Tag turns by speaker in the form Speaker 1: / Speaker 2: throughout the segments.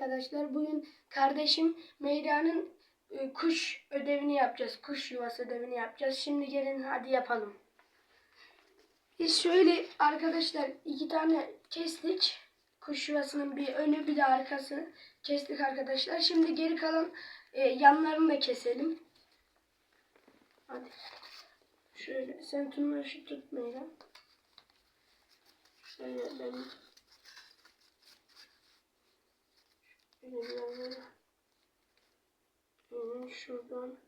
Speaker 1: Arkadaşlar bugün kardeşim Meyra'nın e, kuş ödevini yapacağız. Kuş yuvası ödevini yapacağız. Şimdi gelin hadi yapalım. Biz şöyle arkadaşlar iki tane kestik. Kuş yuvasının bir önü bir de arkası kestik arkadaşlar. Şimdi geri kalan e, yanlarını da keselim. Hadi. Şöyle sen tümörüşü tut Meyra. Şöyle ben Şöyle biraz böyle. Benim şuradan.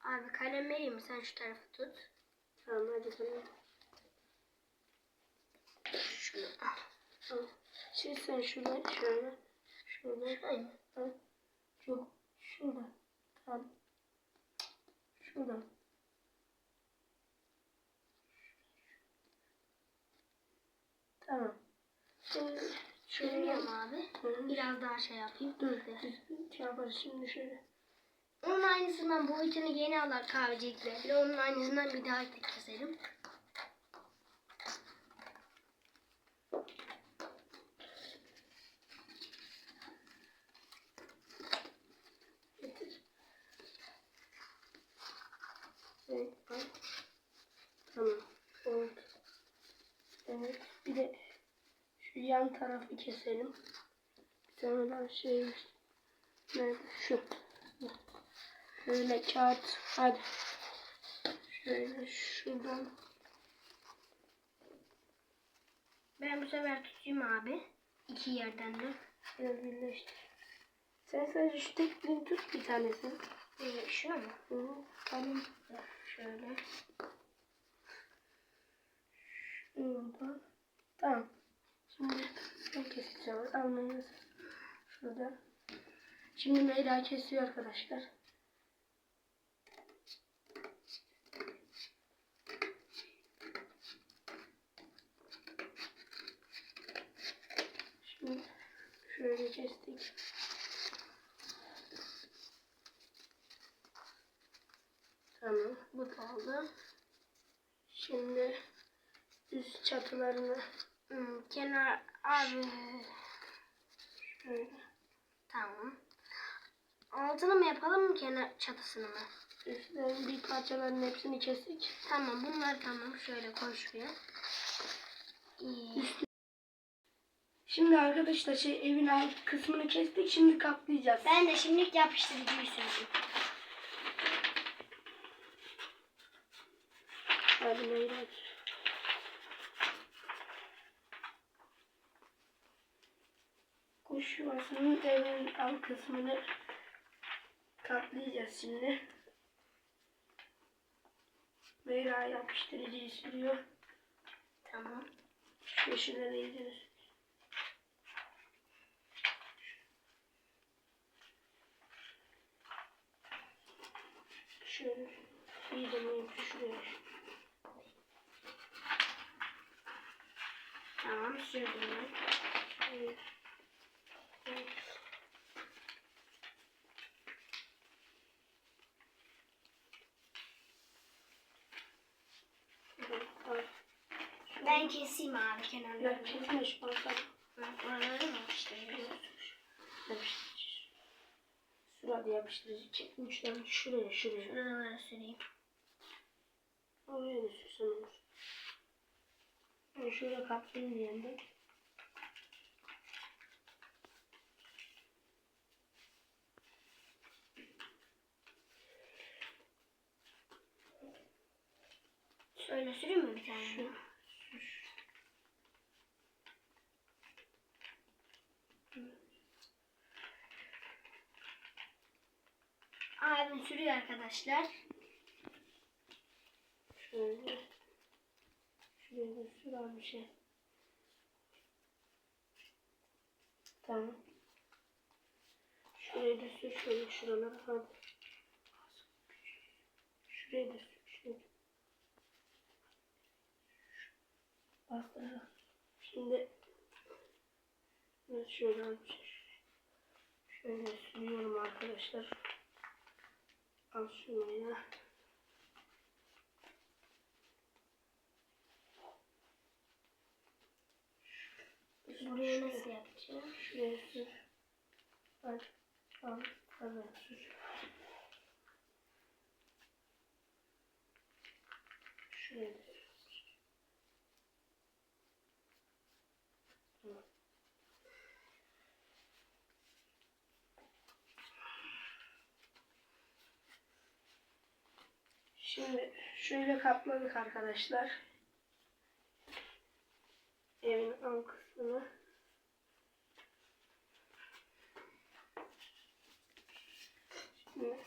Speaker 2: Abi kalem vereyim mi? Sen şu tarafı tut.
Speaker 1: Tamam hadi tamam.
Speaker 2: Şunu al.
Speaker 1: Tamam. Şimdi sen şuradan şöyle. Şuradan. Ha. Yok. Şuradan. Tamam. Şuradan. Tamam. Şimdi
Speaker 2: Mı abi?
Speaker 1: Hı.
Speaker 2: Biraz daha şey yapayım.
Speaker 1: Dur. Şey yaparız şimdi şöyle.
Speaker 2: Onun aynısından boyutunu yeni alır kahvecilikle. Onun aynısından bir daha keselim.
Speaker 1: Getir. Evet, bak. Tamam. Oldu. Evet. Bir de şu yan tarafı keselim. Bir tane daha şey. Nerede? Şu. Şöyle kağıt. Hadi. Şöyle şuradan.
Speaker 2: Ben bu sefer tutayım abi. İki yerden de.
Speaker 1: Şöyle birleştir. Sen sadece şu tekliğini tut bir tanesini.
Speaker 2: Ee, şunu mu?
Speaker 1: Hı, tamam.
Speaker 2: Şöyle.
Speaker 1: Şurada. Tamam. Şimdi ben keseceğim. Almayınız. Şurada. Şimdi Meyra kesiyor arkadaşlar. Şimdi şöyle kestik. Tamam. Bu da. Şimdi üst çatılarını
Speaker 2: Hmm, kenar abi.
Speaker 1: şöyle
Speaker 2: Tamam. Altını mı yapalım kenar çatısını mı?
Speaker 1: üstlerin bir parçaların hepsini kestik.
Speaker 2: Tamam bunlar tamam. Şöyle koy şuraya. İyi.
Speaker 1: Şimdi arkadaşlar şey evin alt kısmını kestik. Şimdi kaplayacağız.
Speaker 2: Ben de şimdilik yapıştırıcıyı sürdüm.
Speaker 1: Hadi Meyra. Kuş yuvasının evin alt kısmını kaplayacağız şimdi. Meyra yapıştırıcıyı sürüyor.
Speaker 2: Tamam.
Speaker 1: Yeşilleri iyice Şöyle iyice şuraya.
Speaker 2: Tamam sürdüm ben.
Speaker 1: Evet.
Speaker 2: Ben keseyim abi
Speaker 1: Yok
Speaker 2: kenarlarını.
Speaker 1: an sen.
Speaker 2: Ben oraları mı yapıştırıyorum?
Speaker 1: Yapıştır. Şurada yapıştırıcı çek uçlarını şuraya şuraya.
Speaker 2: Şuralara süreyim.
Speaker 1: Oraya da sürsen olur. Ben şöyle kaplayayım
Speaker 2: Şöyle süreyim mi bir tane?
Speaker 1: Şu.
Speaker 2: Abim sürüyor arkadaşlar.
Speaker 1: Şöyle. Şuraya da sür abi bir şey. Tamam. Şuraya da sür şöyle şuralara. Şuraya da sür. Bastırarak. Şimdi şöyle. Şöyle sürüyorum arkadaşlar. Al şunu ya.
Speaker 2: Buraya nasıl yapacağım?
Speaker 1: Şuraya sür. Al. Al. Al. Sür. Şuraya Şimdi şöyle kapladık arkadaşlar. Evin ön kısmını. Şimdi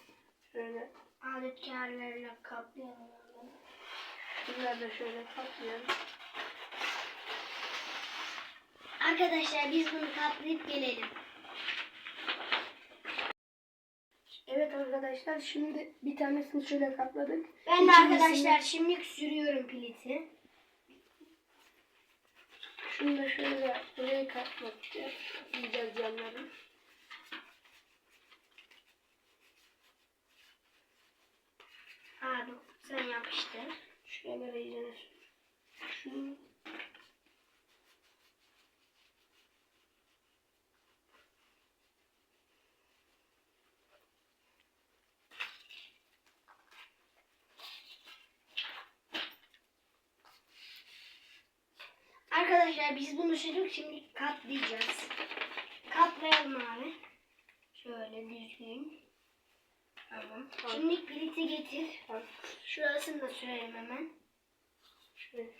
Speaker 1: şöyle
Speaker 2: Aletkarlarla kaplayalım.
Speaker 1: bunları da şöyle kaplayalım.
Speaker 2: Arkadaşlar biz bunu kaplayıp gelelim.
Speaker 1: Evet arkadaşlar şimdi bir tanesini şöyle kapladık.
Speaker 2: Ben de
Speaker 1: İkincisini-
Speaker 2: arkadaşlar şimdi sürüyorum piliti.
Speaker 1: Şunu da şöyle buraya kaplatacağız. Yiyeceğiz yanlarını.
Speaker 2: Abi sen yapıştır.
Speaker 1: Şuralara iyice. Şunu
Speaker 2: Arkadaşlar biz bunu sürdük şimdi katlayacağız. Katlayalım abi. Şöyle düzgün. Tamam. Şimdi piliti getir. Şurasını da sürelim hemen.
Speaker 1: Şöyle.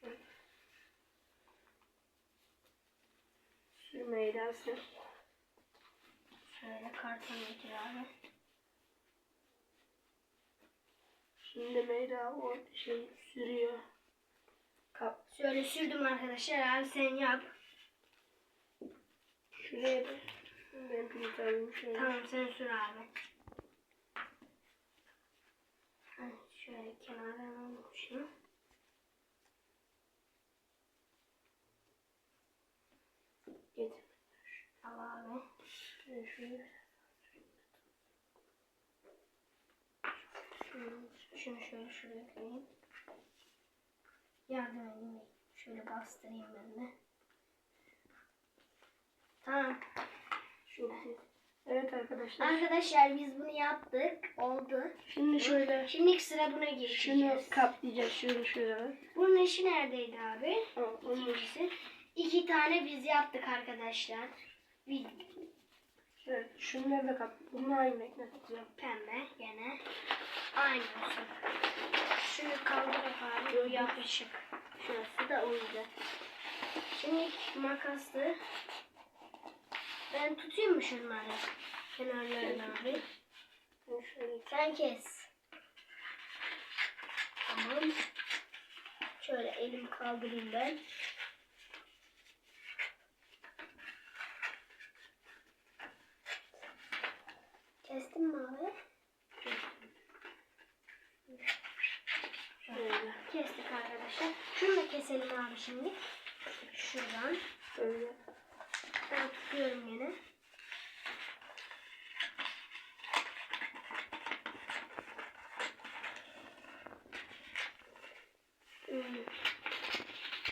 Speaker 1: Şöyle. Sürmeyi dersin.
Speaker 2: Şöyle karton getir abi.
Speaker 1: Şimdi Meyra o şey sürüyor. Kap.
Speaker 2: Şöyle sürdüm arkadaşlar abi sen yap.
Speaker 1: Şuraya da ben alayım şöyle.
Speaker 2: Tamam sen sür abi. Şöyle kenardan şunu.
Speaker 1: Getir.
Speaker 2: Al abi.
Speaker 1: Şöyle şöyle.
Speaker 2: Şunu şöyle şuraya koyayım. Yardım edeyim. Şöyle bastırayım ben de. Tamam.
Speaker 1: Evet arkadaşlar.
Speaker 2: Arkadaşlar biz bunu yaptık. Oldu.
Speaker 1: Şimdi şöyle
Speaker 2: Şimdi sıra buna
Speaker 1: şunu
Speaker 2: geçeceğiz.
Speaker 1: kaplayacağız. Şunu şöyle.
Speaker 2: Bunun işi neredeydi abi?
Speaker 1: Onu
Speaker 2: İkincisi. İki tane biz yaptık arkadaşlar. Bir
Speaker 1: Evet, şunları da kap. Bunu aynı renkle
Speaker 2: pembe gene. Aynı olsun. Şunu kaldırarak abi. O yapışık. Şurası da uydu. Şimdi makaslı. Ben tutayım mı şunları? Kenarlarını abi. Sen kes. Tamam. Şöyle elim kaldırayım ben. Kestin mi abi?
Speaker 1: şöyle.
Speaker 2: Kestik arkadaşlar. Şunu da keselim abi şimdi. Şuradan.
Speaker 1: Böyle.
Speaker 2: Ben tutuyorum yine.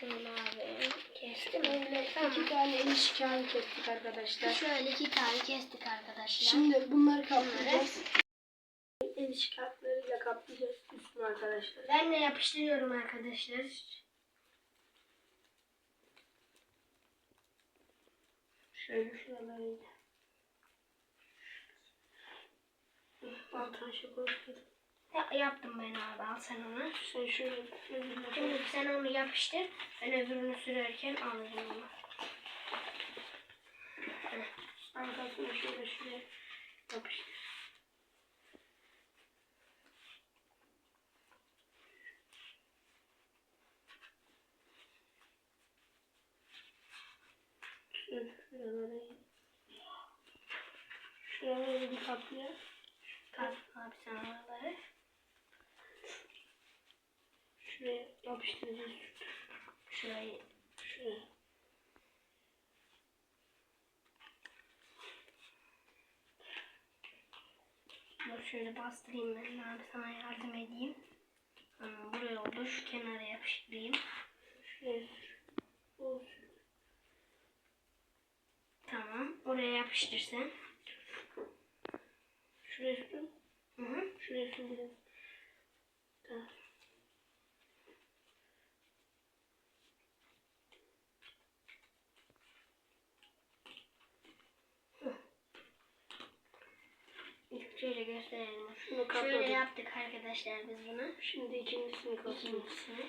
Speaker 2: Şöyle abi kestim.
Speaker 1: Böyle
Speaker 2: Tamam.
Speaker 1: iki tane ilişkiyi kestik arkadaşlar.
Speaker 2: Şöyle iki tane kestik arkadaşlar.
Speaker 1: Şimdi bunları kaplayacağız. El kartlarıyla kaplayacağız üstünü arkadaşlar.
Speaker 2: ben de yapıştırıyorum arkadaşlar.
Speaker 1: Şöyle şuraları Altına şey koyuyoruz.
Speaker 2: Ya, yaptım ben abi al sen onu.
Speaker 1: Sen şöyle.
Speaker 2: Şimdi sen onu yapıştır. Ben öbürünü sürerken alacağım onu.
Speaker 1: Arkasına şöyle şuraya yapıştır. Şöyle şuraları Şuraları bir kaplayalım.
Speaker 2: Kal abi sen oraları.
Speaker 1: Şuraya yapıştıracağız.
Speaker 2: Şurayı
Speaker 1: Şuraya.
Speaker 2: Dur şöyle bastırayım ben abi sana yardım edeyim. Tamam, buraya oldu. Şu kenara yapıştırayım.
Speaker 1: Şuraya. Olsun.
Speaker 2: Tamam. Oraya Oraya yapıştır sen.
Speaker 1: Şuraya sür.
Speaker 2: Hı hı.
Speaker 1: Şuraya sür biraz. Tamam.
Speaker 2: Şöyle gösterelim.
Speaker 1: Şunu kapladım.
Speaker 2: Şöyle yaptık arkadaşlar biz bunu.
Speaker 1: Şimdi ikincisini.
Speaker 2: İkincisini.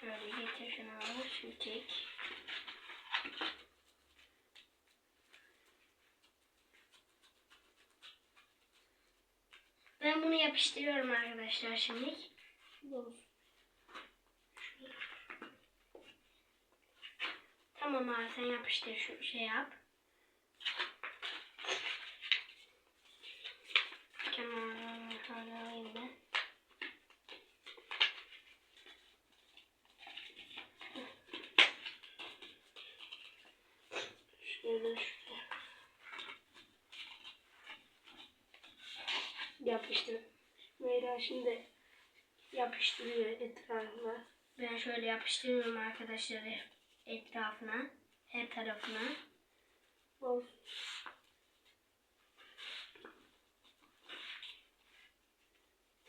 Speaker 2: Şöyle getir şunu al. Şunu çek. Ben bunu yapıştırıyorum arkadaşlar şimdi. Tamam abi sen yapıştır şu şey yap. Kenarlarını hala alayım ben.
Speaker 1: Şöyle şuraya. Yapıştır. Meyra şimdi yapıştırıyor etrafına.
Speaker 2: Ben şöyle yapıştırıyorum arkadaşlar etrafına, her tarafına.
Speaker 1: Olsun.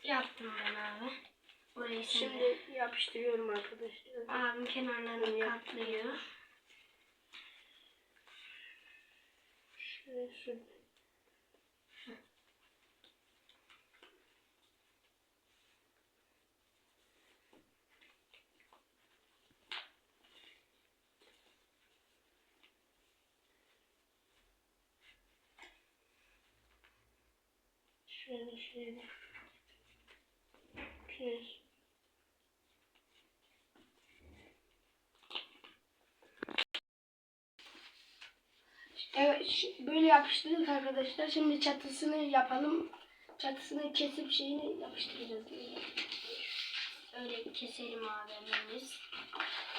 Speaker 2: Yaptım ben abi. Orayı şimdi
Speaker 1: Şimdi yapıştırıyorum arkadaşlar.
Speaker 2: abim kenarlarını katlıyor.
Speaker 1: Şöyle şöyle. Şöyle şöyle. Şöyle. Evet böyle yapıştırdık arkadaşlar. Şimdi çatısını yapalım. Çatısını kesip şeyini yapıştıracağız.
Speaker 2: Öyle keselim abi biz.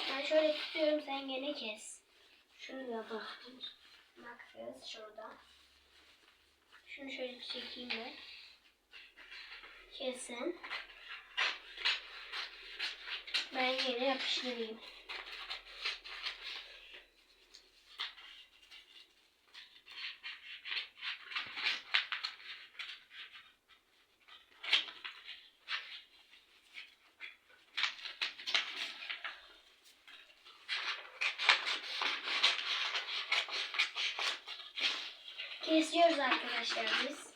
Speaker 2: Ben şöyle tutuyorum sen gene kes.
Speaker 1: Şöyle yapalım.
Speaker 2: Makas şurada. Şunu şöyle çekeyim de. Kesin. Ben yine yapıştırayım. Kesiyoruz arkadaşlar biz.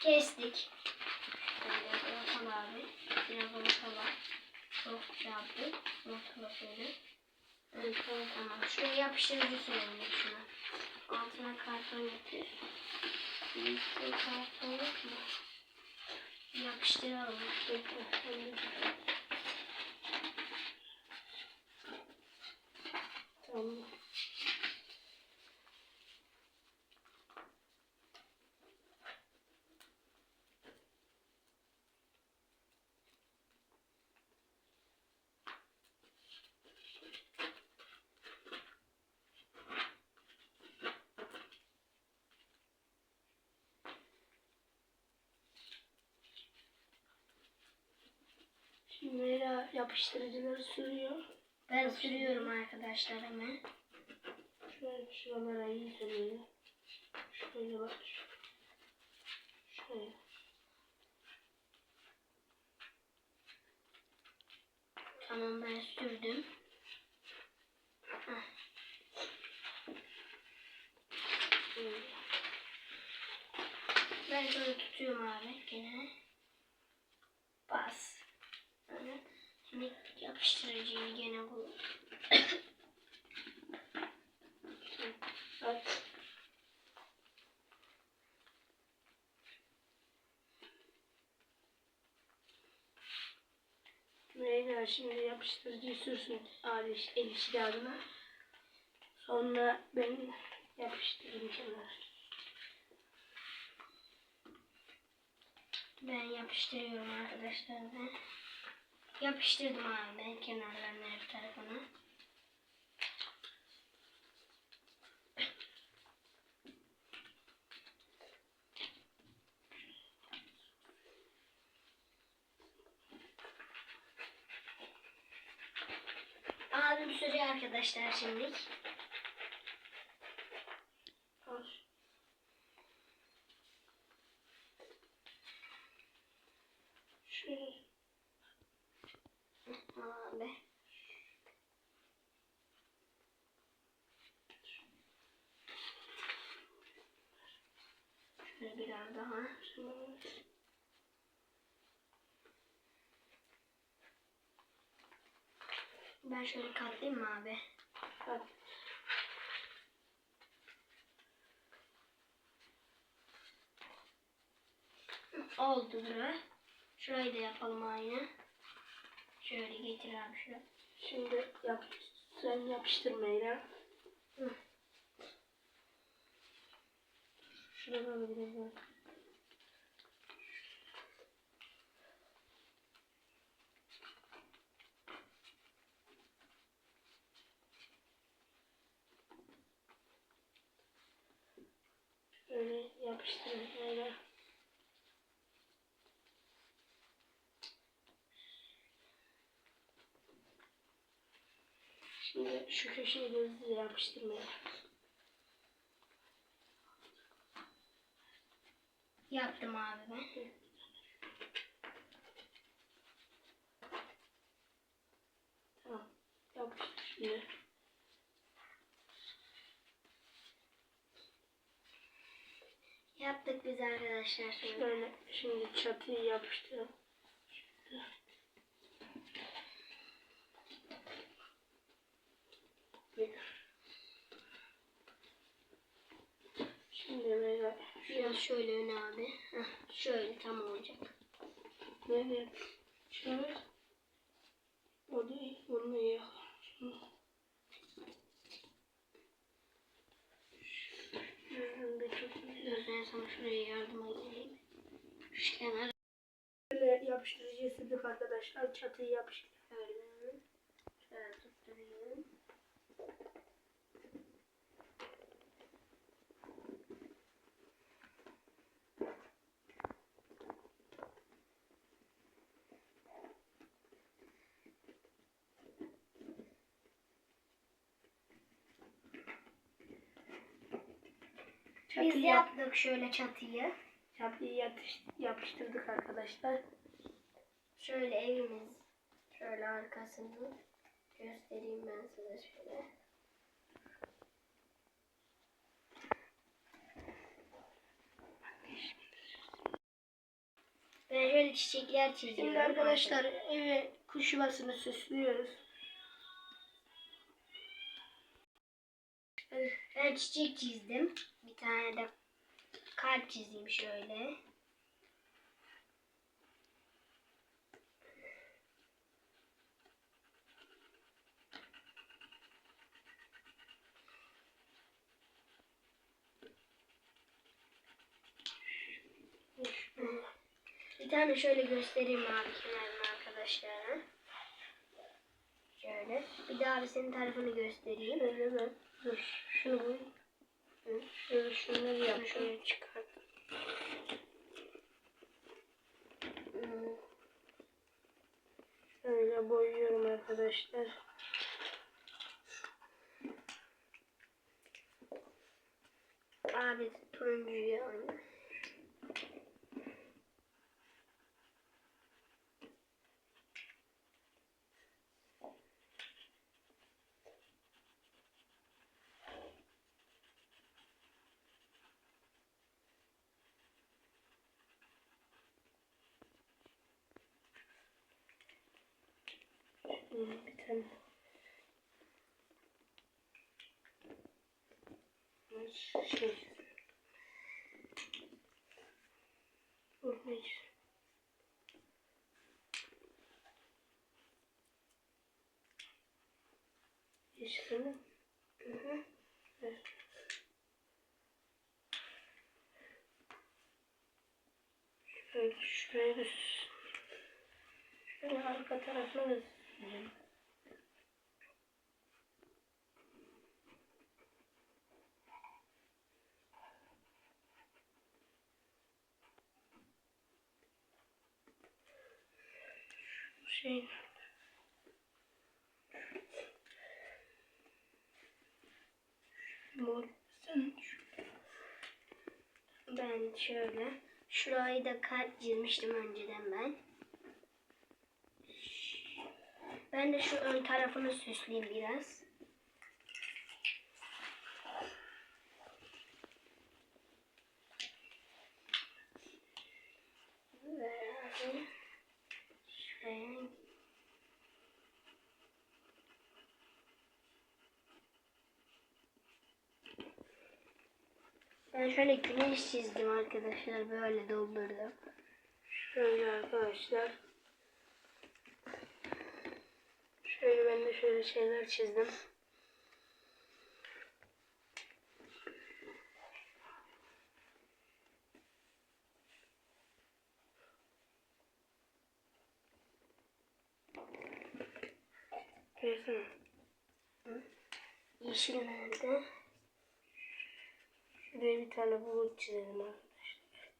Speaker 2: Kestik. Böyle ortala abi. Biraz ortala. Çok şey şöyle. Evet, tamam tamam. Şuraya yapıştırıcı sürelim şuna. Altına karton. Bir karton yok mu? Yapıştıralım.
Speaker 1: Tamam. Meyra yapıştırıcıları sürüyor.
Speaker 2: Ben sürüyorum arkadaşlar hemen.
Speaker 1: Şöyle şuralara iyi sürüyor. Şöyle bak. Şöyle.
Speaker 2: Tamam ben sürdüm. Ben şöyle tutuyorum abi gene. Bas. Böyle. Şimdi yapıştırıcıyı gene bu.
Speaker 1: Bak. Meyra şimdi yapıştırıcıyı sürsün Ali el işlerine. Sonra ben yapıştırayım kenara.
Speaker 2: Ben yapıştırıyorum arkadaşlar. Yapıştırdım abi ben kenarlarına her tarafına. Abim sürüyor arkadaşlar şimdi.
Speaker 1: Şöyle.
Speaker 2: Abi. Şöyle biraz daha.
Speaker 1: şöyle.
Speaker 2: Ben şöyle katlayayım mı abi?
Speaker 1: Al.
Speaker 2: Oldu bura. Şurayı da yapalım aynı. Şöyle getir abi şuraya.
Speaker 1: Şimdi yap, sen yapıştırmayla.
Speaker 2: Hı.
Speaker 1: Şuradan da biraz daha. Şöyle yapıştırmayla. Şimdi şu köşeyi de hızlıca yapıştırmaya.
Speaker 2: Yaptım abi ben.
Speaker 1: Tamam. Yapıştır şimdi.
Speaker 2: Yaptık biz arkadaşlar. Şöyle
Speaker 1: şimdi çatıyı yapıştıralım. Şimdi böyle
Speaker 2: Biraz şöyle öne abi. Heh, şöyle tam olacak.
Speaker 1: nereye şöyle o değil bunu iyi Şimdi Şuradan bir tutmayacağım.
Speaker 2: Dur ben sana şuraya yardıma geleyim. Şu kenara
Speaker 1: Böyle yapıştırıcıyı sildik arkadaşlar. Çatıyı yapıştırdık.
Speaker 2: şöyle. Şöyle tutturayım. Biz
Speaker 1: Çatıyı, yap,
Speaker 2: yaptık şöyle çatıyı.
Speaker 1: çatıyı yatış, yapıştırdık arkadaşlar.
Speaker 2: Şöyle evimiz. Şöyle arkasını göstereyim ben size şöyle. Ben şöyle çiçekler çiziyorum.
Speaker 1: Şimdi arkadaşlar eve kuş yuvasını süslüyoruz.
Speaker 2: Ben çiçek çizdim. Tane de kalp çizeyim şöyle. Bir tane şöyle göstereyim abi kenarını arkadaşlara. Şöyle. Bir daha bir senin tarafını göstereyim.
Speaker 1: Şöyle ben dur şunu.
Speaker 2: Hı.
Speaker 1: Şöyle şunları yap. Şöyle çıkart.
Speaker 2: Hmm.
Speaker 1: Şöyle boyuyorum arkadaşlar.
Speaker 2: Abi turuncuyu oyna.
Speaker 1: Şöyle bir tane. Şey. Olmayacak. Yeşil mi?
Speaker 2: Hı hı.
Speaker 1: Evet. Şöyle şuraya şöyle arka tarafına da Şey
Speaker 2: Ben şöyle. Şurayı da kalp çizmiştim önceden ben. Ben de şu ön tarafını süsleyeyim biraz. Ben şöyle güneş çizdim arkadaşlar. Böyle doldurdum.
Speaker 1: Şöyle arkadaşlar. Şöyle ben de şöyle şeyler çizdim. Görsene.
Speaker 2: Yeşil nerede?
Speaker 1: Şuraya bir tane bulut çizelim arkadaşlar.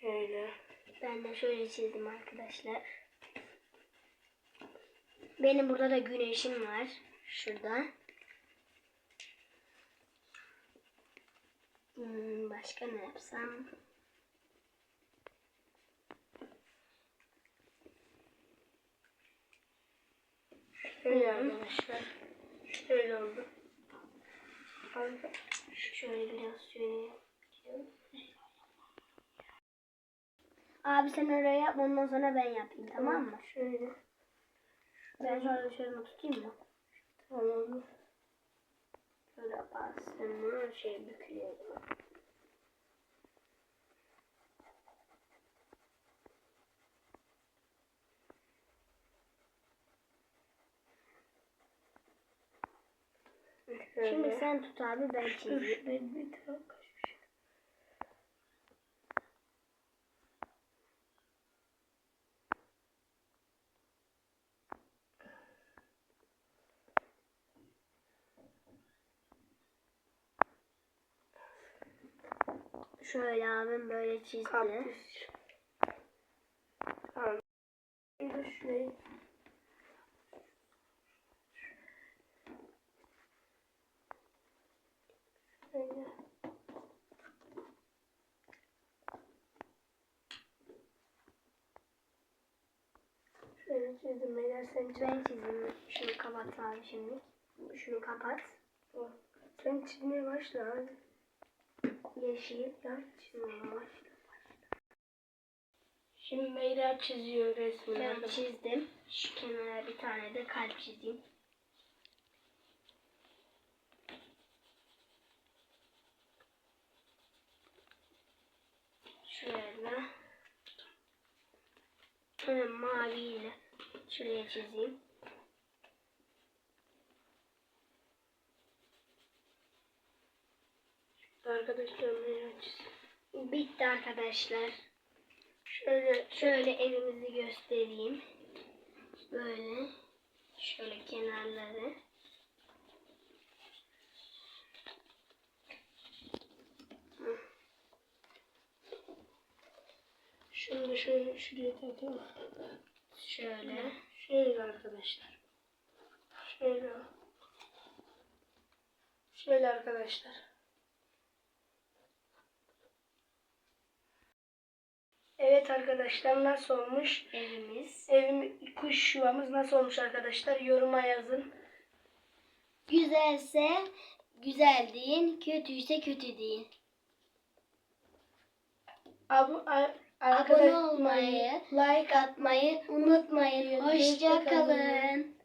Speaker 1: Şöyle.
Speaker 2: Ben de şöyle çizdim arkadaşlar. Benim burada da güneşim var. Şurada. Hmm, başka ne yapsam?
Speaker 1: Şöyle arkadaşlar. Şöyle oldu.
Speaker 2: Şöyle biraz şöyle Abi sen oraya yap ondan sonra ben yapayım tamam mı?
Speaker 1: Şöyle.
Speaker 2: Ben şöyle şöyle tutayım mı?
Speaker 1: Tamam.
Speaker 2: Şöyle bastım şey.
Speaker 1: Şöyle.
Speaker 2: Şimdi sen tut abi ben çizeyim. Şöyle abim böyle çizdi.
Speaker 1: Kaktüs. Tamam. Şurayı. Şöyle. Şöyle çizdim. Beyler sen çiz.
Speaker 2: Ben çizdim. Şunu kapat abi şimdi. Şunu kapat.
Speaker 1: Sen çizmeye başla hadi.
Speaker 2: Yeşil.
Speaker 1: Ya
Speaker 2: Şunu başla.
Speaker 1: Şimdi Meyra çiziyor resmini.
Speaker 2: Ben çizdim. Şu kenara bir tane de kalp çizeyim. Şöyle. Hemen maviyle şuraya çizeyim.
Speaker 1: Arkadaşlar.
Speaker 2: Bitti arkadaşlar.
Speaker 1: Şöyle
Speaker 2: Şöyle evimizi göstereyim. Böyle. Şöyle kenarları.
Speaker 1: şunu şöyle şuraya takayım.
Speaker 2: Şöyle.
Speaker 1: Şöyle arkadaşlar. Şöyle. Şöyle arkadaşlar. Evet arkadaşlar nasıl olmuş?
Speaker 2: Evimiz.
Speaker 1: Evim kuş yuvamız nasıl olmuş arkadaşlar? Yoruma yazın.
Speaker 2: Güzelse güzel deyin, kötüyse kötü deyin.
Speaker 1: Abu, a-
Speaker 2: Abone olmayı,
Speaker 1: like at
Speaker 2: Atmayı unutmayın. Hoşça kalın.